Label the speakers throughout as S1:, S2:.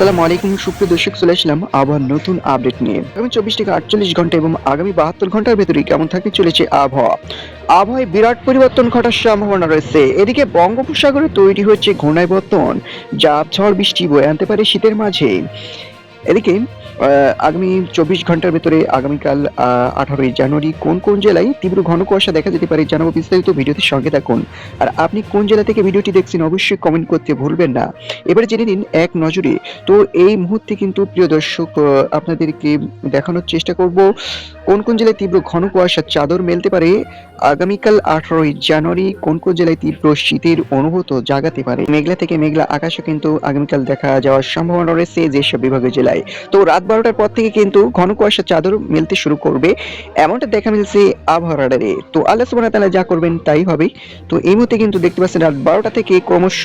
S1: আসসালামু আলাইকুম, সুপ্রিয় দর্শক, চলে আসলাম আবার নতুন আপডেট নিয়ে। আগামী চব্বিশ থেকে আটচল্লিশ ঘণ্টা এবং আগামী বাহাত্তর ঘণ্টার ভেতরে কেমন থাকে চলেছে আবহাওয়া। আবহাওয়ায় বিরাট পরিবর্তন ঘটার সম্ভাবনা রয়েছে। এদিকে বঙ্গোপসাগরে তৈরি হচ্ছে ঘূর্ণাবর্তন যা ঝড় বৃষ্টি বয়ে আনতে পারে শীতের মাঝে। এদিকে আগামী চব্বিশ ঘণ্টার ভেতরে আগামীকাল আঠারোই জানুয়ারি কোন কোন জেলায় তীব্র ঘন কুয়াশা দেখা যেতে পারে জানাব বিস্তারিত ভিডিওতে সঙ্গে থাকুন। আর আপনি কোন জেলা থেকে ভিডিওটি দেখছেন অবশ্যই কমেন্ট করতে ভুলবেন না। এবারে জেনে নিন এক নজরে, তো এই মুহূর্তে কিন্তু প্রিয় দর্শক আপনাদেরকে দেখানোর চেষ্টা করব কোন কোন জেলায় তীব্র ঘন কুয়াশার চাদর মেলতে পারে? আগামীকাল আঠারোই জানুয়ারি কোন কোন জেলায় তীব্র শীতের অনুভূত জাগাতে পারে? মেঘলা থেকে মেঘলা আকাশও কিন্তু আগামীকাল দেখা যাওয়ার সম্ভাবনা রয়েছে যেসব বিভাগীয় জেলায়। তো রাত বারোটার পর থেকে কিন্তু ঘন কুয়াশার চাদর মেলতে শুরু করবে। এমনটা দেখা মিলছে আবহাওয়া রাডারে। তো আল্লাহ সুবহানাহু ওয়া তাআলা যা করবেন তাই হবে। তো এই মুহূর্তে কিন্তু দেখতে পাচ্ছেন রাত বারোটা থেকে ক্রমশ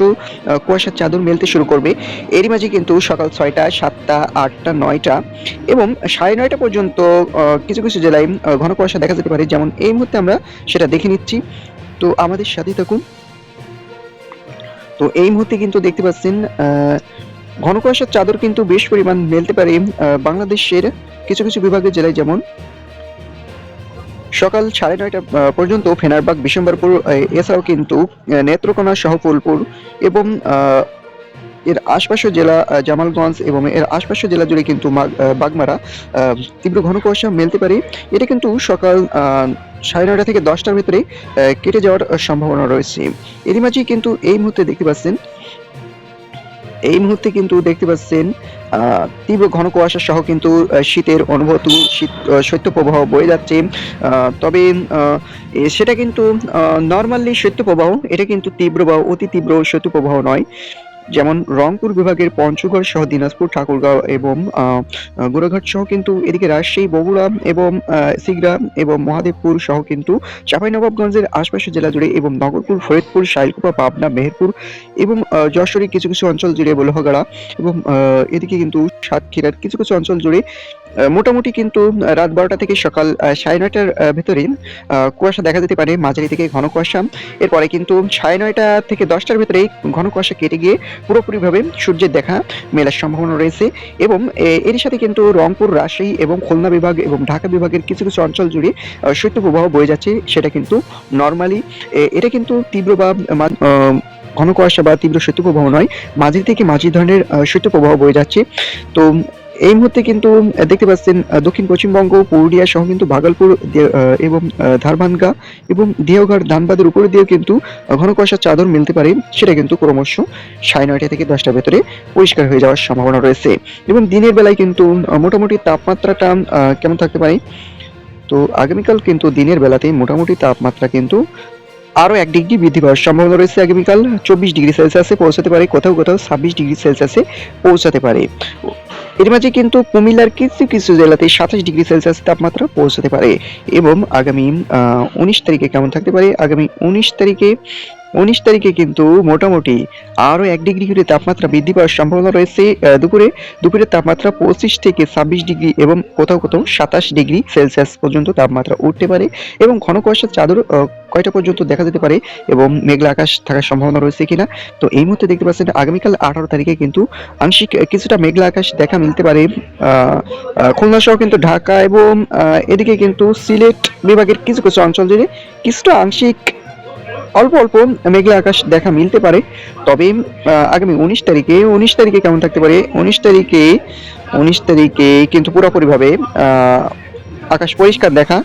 S1: কুয়াশার চাদর মেলতে শুরু করবে। এরই মাঝে কিন্তু সকাল ছয়টা সাতটা আটটা নয়টা এবং সাড়ে নয়টা পর্যন্ত আহ, কিছু কিছু জেলায় ঘন কুয়াশা দেখা যেতে পারে যেমন এই মুহূর্তে আমরা সেটা দেখে নিচ্ছি। তো আমাদের সাথে থাকুন। তো এই মুহূর্তে কিন্তু দেখতে পাচ্ছেন ঘন কুয়াশার চাদর কিন্তু বেশ পরিমাণ মেলতে পারে বাংলাদেশের কিছু কিছু বিভাগের জেলায় যেমন সকাল সাড়ে নয়টা পর্যন্ত ফেনারবাগ বিশম্বরপুর আহ, এছাড়াও কিন্তু নেত্রকোনা সহ ফুলপুর এবং এর আশপাশের জেলা জামালগঞ্জ এবং এর আশপাশের জেলা জুড়ে কিন্তু বাগমারা তীব্র ঘন কুয়াশা মেলতে পারে। এটা কিন্তু সকাল সাড়ে নয়টা থেকে দশটার ভিতরে কেটে যাওয়ার সম্ভাবনা রয়েছে। এরই মাঝেই কিন্তু এই মুহূর্তে দেখতে পাচ্ছেন, এই মুহূর্তে কিন্তু দেখতে পাচ্ছেন তীব্র ঘন কুয়াশা সহ কিন্তু শীতের অনুভূত, শীত শৈত্যপ্রবাহ বয়ে যাচ্ছে। তবে সেটা কিন্তু নর্মালি শৈত্যপ্রবাহ, এটা কিন্তু তীব্র বা অতি তীব্র শৈত্যপ্রবাহ নয়। যেমন রংপুর বিভাগের পঞ্চগড় সহ দিনাজপুর, ঠাকুরগাঁও এবং গোড়াঘাট সহ কিন্তু এদিকে রাজশাহী, বগুড়া এবং সিগড়া এবং মহাদেবপুর সহ কিন্তু চাঁপাইনবাবগঞ্জের আশপাশের জেলা জুড়ে এবং নগরপুর, ফরিদপুর, শাইলকুপা, পাবনা, মেহেরপুর এবং যশোরের কিছু কিছু অঞ্চল জুড়ে বলহগাড়া এবং এদিকে কিন্তু সাতক্ষীরার কিছু কিছু অঞ্চল জুড়ে মোটামুটি কিন্তু রাত বারোটা থেকে সকাল সাড়ে নয়টার ভেতরে কুয়াশা দেখা যেতে পারে, মাঝারি থেকে ঘন কুয়াশা। এরপরে কিন্তু সাড়ে নয়টা থেকে দশটার ভেতরে ঘন কুয়াশা কেটে গিয়ে পুরোপুরিভাবে সূর্যের দেখা মেলার সম্ভাবনা রয়েছে। এবং, এ- এরই সাথে কিন্তু রংপুর, রাজশাহী এবং খুলনা বিভাগ এবং ঢাকা বিভাগের কিছু কিছু অঞ্চল জুড়ে শৈত্যপ্রবাহ বয়ে যাচ্ছে, সেটা কিন্তু নর্মালি এটা কিন্তু তীব্র বা ঘন কুয়াশা বা তীব্র শৈত্যপ্রবাহ নয়, মাঝারি থেকে মাঝি ধরনের শৈত্যপ্রবাহ বয়ে যাচ্ছে। তো এই মুহূর্তে কিন্তু দেখতে পাচ্ছেন দক্ষিণ পশ্চিমবঙ্গ, পুরুলিয়া সহ কিন্তু ভাগলপুর এবং ধারবানগা এবং দেওঘর, ধানবাদের উপরে দিয়েও কিন্তু ঘন কুয়াশার চাদর মিলতে পারে। সেটা কিন্তু ক্রমশ সাড়ে নয়টা থেকে দশটার ভেতরে পরিষ্কার হয়ে যাওয়ার সম্ভাবনা রয়েছে। এবং দিনের বেলায় কিন্তু মোটামুটি তাপমাত্রাটা কেমন থাকতে পারে? তো আগামীকাল কিন্তু দিনের বেলাতে মোটামুটি তাপমাত্রা কিন্তু আরও এক ডিগ্রি বৃদ্ধি পাওয়ার সম্ভাবনা রয়েছে আগামীকাল। চব্বিশ ডিগ্রি সেলসিয়াসে পৌঁছাতে পারে, কোথাও কোথাও ছাব্বিশ ডিগ্রি সেলসিয়াসে পৌঁছাতে পারে। এর মাঝে কিন্তু কুমিল্লার কিছু কিছু জেলাতে সাতাশ ডিগ্রি সেলসিয়াস তাপমাত্রা পৌঁছাতে পারে এবং আগামী উনিশ তারিখে কেমন থাকতে পারে? আগামী উনিশ তারিখে উনিশ তারিখে কিন্তু মোটামুটি আরও এক ডিগ্রি করে তাপমাত্রা বৃদ্ধি পাওয়ার সম্ভাবনা রয়েছে। দুপুরে, দুপুরের তাপমাত্রা পঁচিশ থেকে ছাব্বিশ ডিগ্রি এবং কোথাও কোথাও সাতাশ ডিগ্রি সেলসিয়াস পর্যন্ত তাপমাত্রা উঠতে পারে এবং ঘন কুয়াশার চাদর কয়টা পর্যন্ত দেখা যেতে পারে এবং মেঘলা আকাশ থাকার সম্ভাবনা রয়েছে কিনা? তো এই মুহূর্তে দেখতে পাচ্ছেন আগামীকাল আঠারো তারিখে কিন্তু আংশিক কিছুটা মেঘলা আকাশ দেখা মিলতে পারে। খুলনা সহ কিন্তু ঢাকা এবং এদিকে কিন্তু সিলেট বিভাগের কিছু কিছু অঞ্চল জুড়ে কিছুটা আংশিক অল্প অল্প মেঘলা আকাশ দেখা মিলতে পারে। তবে আগামী উনিশ তারিখে উনিশ তারিখে কেমন থাকতে পারে? উনিশ তারিখে উনিশ তারিখে কিন্তু পুরোপুরিভাবে আকাশ পরিষ্কার দেখা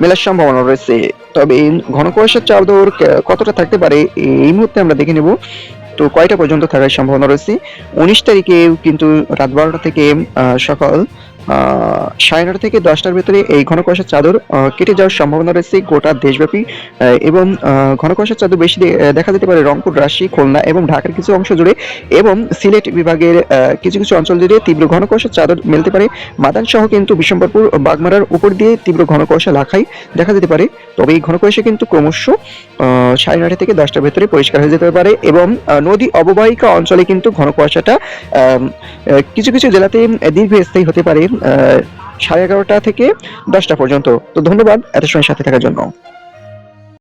S1: মেলার সম্ভাবনা রয়েছে। তবে ঘন কুয়াশার চাপ দৌড় কতটা থাকতে পারে, এই মুহূর্তে আমরা দেখে নেব। তো কয়টা পর্যন্ত থাকার সম্ভাবনা রয়েছে? উনিশ তারিখে কিন্তু রাত বারোটা থেকে সকাল সাড়ে থেকে দশটার ভেতরে এই ঘন কুয়াশার চাদর কেটে যাওয়ার সম্ভাবনা রয়েছে গোটা দেশব্যাপী। এবং ঘন কুয়াশার চাদর বেশি দেখা যেতে পারে রংপুর, রাজশাহী, খুলনা এবং ঢাকার কিছু অংশ জুড়ে এবং সিলেট বিভাগের কিছু কিছু অঞ্চল জুড়ে তীব্র ঘন কুয়াশার চাদর মেলতে পারে। মাদান সহ কিন্তু বিশম্বরপুর ও বাগমারার উপর দিয়ে তীব্র ঘন কুয়াশা লাখাই দেখা যেতে পারে। তবে এই ঘন কুয়াশা কিন্তু ক্রমশ সাড়ে নটা থেকে দশটার ভেতরে পরিষ্কার হয়ে যেতে পারে এবং নদী অববাহিকা অঞ্চলে কিন্তু ঘন কুয়াশাটা কিছু কিছু জেলাতে দীর্ঘস্থায়ী হতে পারে। সাড়ে এগারোটা থেকে দশটা পর্যন্ত। তো ধন্যবাদ এত সময় সাথে থাকার জন্য।